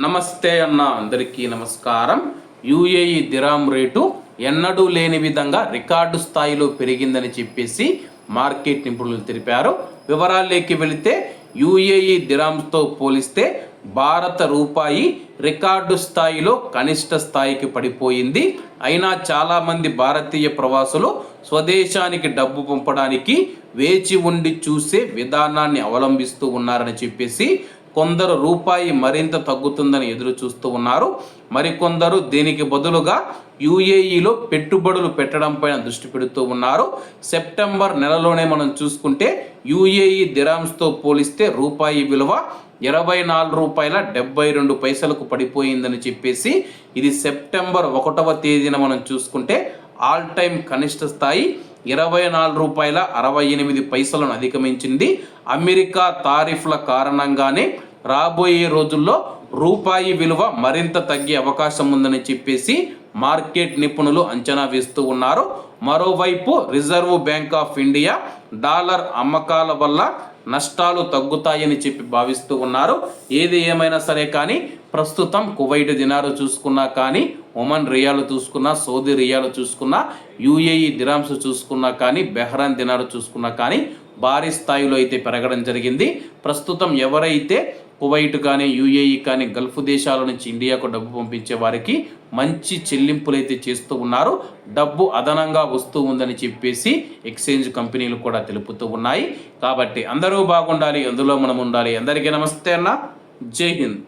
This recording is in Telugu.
నమస్తే అన్న అందరికీ నమస్కారం. యుఏఈ దిరామ్ రేటు ఎన్నడూ లేని విధంగా రికార్డు స్థాయిలో పెరిగిందని చెప్పేసి మార్కెట్ నిపుణులు తెలిపారు. వివరాల్లోకి వెళితే యుఏఈ దిరామ్స్తో పోలిస్తే భారత రూపాయి రికార్డు స్థాయిలో కనిష్ట స్థాయికి పడిపోయింది. అయినా చాలామంది భారతీయ ప్రవాసులు స్వదేశానికి డబ్బు పంపడానికి వేచి ఉండి చూసే విధానాన్ని అవలంబిస్తూ ఉన్నారని చెప్పేసి కొందరు రూపాయి మరింత తగ్గుతుందని ఎదురు చూస్తూ ఉన్నారు. మరికొందరు దీనికి బదులుగా యుఏఈలో పెట్టుబడులు పెట్టడం పైన దృష్టి పెడుతూ ఉన్నారు. సెప్టెంబర్ నెలలోనే మనం చూసుకుంటే యుఏఈ దిరామ్స్తో పోలిస్తే రూపాయి విలువ ఇరవై నాలుగు రూపాయల డెబ్బై రెండు పైసలకు పడిపోయిందని చెప్పేసి ఇది సెప్టెంబర్ ఒకటవ తేదీన మనం చూసుకుంటే ఆల్ టైమ్ కనిష్ట స్థాయి ఇరవై నాలుగు రూపాయల అరవై ఎనిమిది పైసలను అధిగమించింది. అమెరికా తారీఫ్ల కారణంగానే రాబోయే రోజుల్లో రూపాయి విలువ మరింత తగ్గే అవకాశం ఉందని చెప్పేసి మార్కెట్ నిపుణులు అంచనా వేస్తూ ఉన్నారు. మరోవైపు Reserve Bank of India dollar అమ్మకాల వల్ల నష్టాలు తగ్గుతాయని చెప్పి భావిస్తూ ఉన్నారు. ఏది ఏమైనా సరే కానీ ప్రస్తుతం కువైట్ దినారు చూసుకున్నా కానీ ఒమన్ రియాలు చూసుకున్నా సౌదీ రియాలు చూసుకున్నా యుఏఈ దిరామ్స్ చూసుకున్నా కానీ బెహ్రాన్ దినారు చూసుకున్నా కానీ భారీ స్థాయిలో అయితే పెరగడం జరిగింది. ప్రస్తుతం ఎవరైతే కువైట్ కానీ యుఏఈ కానీ గల్ఫ్ దేశాల నుంచి ఇండియాకు డబ్బు పంపించే వారికి మంచి చెల్లింపులు అయితే చేస్తూ ఉన్నారు. డబ్బు అదనంగా వస్తూ ఉందని చెప్పేసి ఎక్స్చేంజ్ కంపెనీలు కూడా తెలుపుతూ ఉన్నాయి. కాబట్టి అందరూ బాగుండాలి అందులో మనం ఉండాలి అందరికీ నమస్తే అన్న. జై హింద్.